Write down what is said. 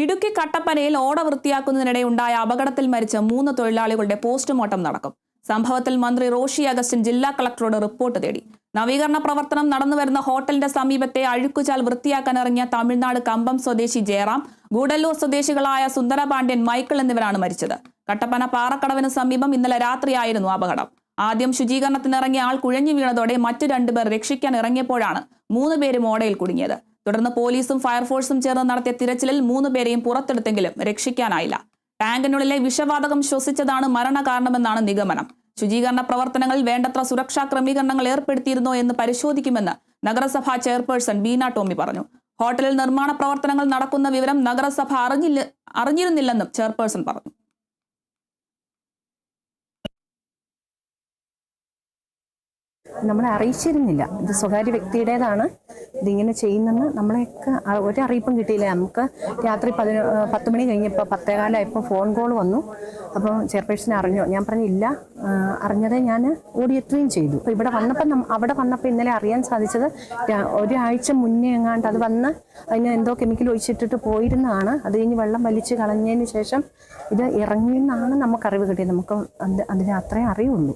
ഇടുക്കി കട്ടപ്പനയിൽ ഓട വൃത്തിയാക്കുന്നതിനിടെ ഉണ്ടായ അപകടത്തിൽ മരിച്ച മൂന്ന് തൊഴിലാളികളുടെ പോസ്റ്റ്മോർട്ടം നടക്കും. സംഭവത്തിൽ മന്ത്രി റോഷി അഗസ്റ്റിൻ ജില്ലാ കളക്ടറോട് റിപ്പോർട്ട് തേടി. നവീകരണ പ്രവർത്തനം നടന്നുവരുന്ന ഹോട്ടലിന്റെ സമീപത്തെ അഴുക്കുചാൽ വൃത്തിയാക്കാൻ ഇറങ്ങിയ തമിഴ്നാട് കമ്പം സ്വദേശി ജയറാം ഗൂഡല്ലൂർ സ്വദേശികളായ സുന്ദരപാണ്ഡ്യൻ മൈക്കിൾ എന്നിവരാണ് മരിച്ചത്. കട്ടപ്പന പാറക്കടവിന് സമീപം ഇന്നലെ രാത്രിയായിരുന്നു അപകടം. ആദ്യം ശുചീകരണത്തിനിറങ്ങിയ ആൾ കുഴഞ്ഞു വീണതോടെ മറ്റു രണ്ടുപേർ രക്ഷിക്കാൻ ഇറങ്ങിയപ്പോഴാണ് മൂന്ന് പേരും ഓടയിൽ കുടുങ്ങിയത്. തുടർന്ന് പോലീസും ഫയർഫോഴ്സും ചേർന്ന് നടത്തിയ തിരച്ചിലിൽ മൂന്ന് പേരെയും പുറത്തെടുത്തെങ്കിലും രക്ഷിക്കാനായില്ല. ടാങ്കിനുള്ളിലെ വിഷവാതകം ശ്വസിച്ചതാണ് മരണകാരണമെന്നാണ് നിഗമനം. ശുചീകരണ പ്രവർത്തനങ്ങൾ വേണ്ടത്ര സുരക്ഷാ ക്രമീകരണങ്ങൾ ഏർപ്പെടുത്തിയിരുന്നോ എന്ന് പരിശോധിക്കുമെന്ന് നഗരസഭാ ചെയർപേഴ്സൺ ബീന ടോമി പറഞ്ഞു. ഹോട്ടലിൽ നിർമ്മാണ പ്രവർത്തനങ്ങൾ നടക്കുന്ന വിവരം നഗരസഭ അറിഞ്ഞില്ല അറിഞ്ഞിരുന്നില്ലെന്നും ചെയർപേഴ്സൺ പറഞ്ഞു. നമ്മളെ അറിയിച്ചിരുന്നില്ല. ഇത് സ്വകാര്യ വ്യക്തിയുടേതാണ് ഇതിങ്ങനെ ചെയ്യുന്നെന്ന് നമ്മളെയൊക്കെ ഒരറിയിപ്പും കിട്ടിയില്ല. നമുക്ക് രാത്രി പതിന പത്ത് മണി കഴിഞ്ഞപ്പോൾ പത്തേകാലായപ്പോൾ ഫോൺ കോൾ വന്നു. അപ്പോൾ ചെയർപേഴ്സൺ അറിഞ്ഞു. ഞാൻ പറഞ്ഞില്ല അറിഞ്ഞതേ ഞാൻ ഓടിയെത്തുകയും ചെയ്തു. അപ്പോൾ ഇവിടെ വന്നപ്പോൾ അവിടെ വന്നപ്പോൾ ഇന്നലെ അറിയാൻ സാധിച്ചത് ഒരാഴ്ച മുന്നേ എങ്ങാണ്ട് അത് വന്ന് അതിന് എന്തോ കെമിക്കൽ ഒഴിച്ചിട്ടിട്ട് പോയിരുന്നതാണ്. അത് കഴിഞ്ഞ് വെള്ളം വലിച്ച് കളഞ്ഞതിന് ശേഷം ഇത് ഇറങ്ങിയെന്നാണ് നമുക്കറിവ് കിട്ടിയത്. നമുക്ക് അത് അതിന് അത്രയും അറിയുള്ളൂ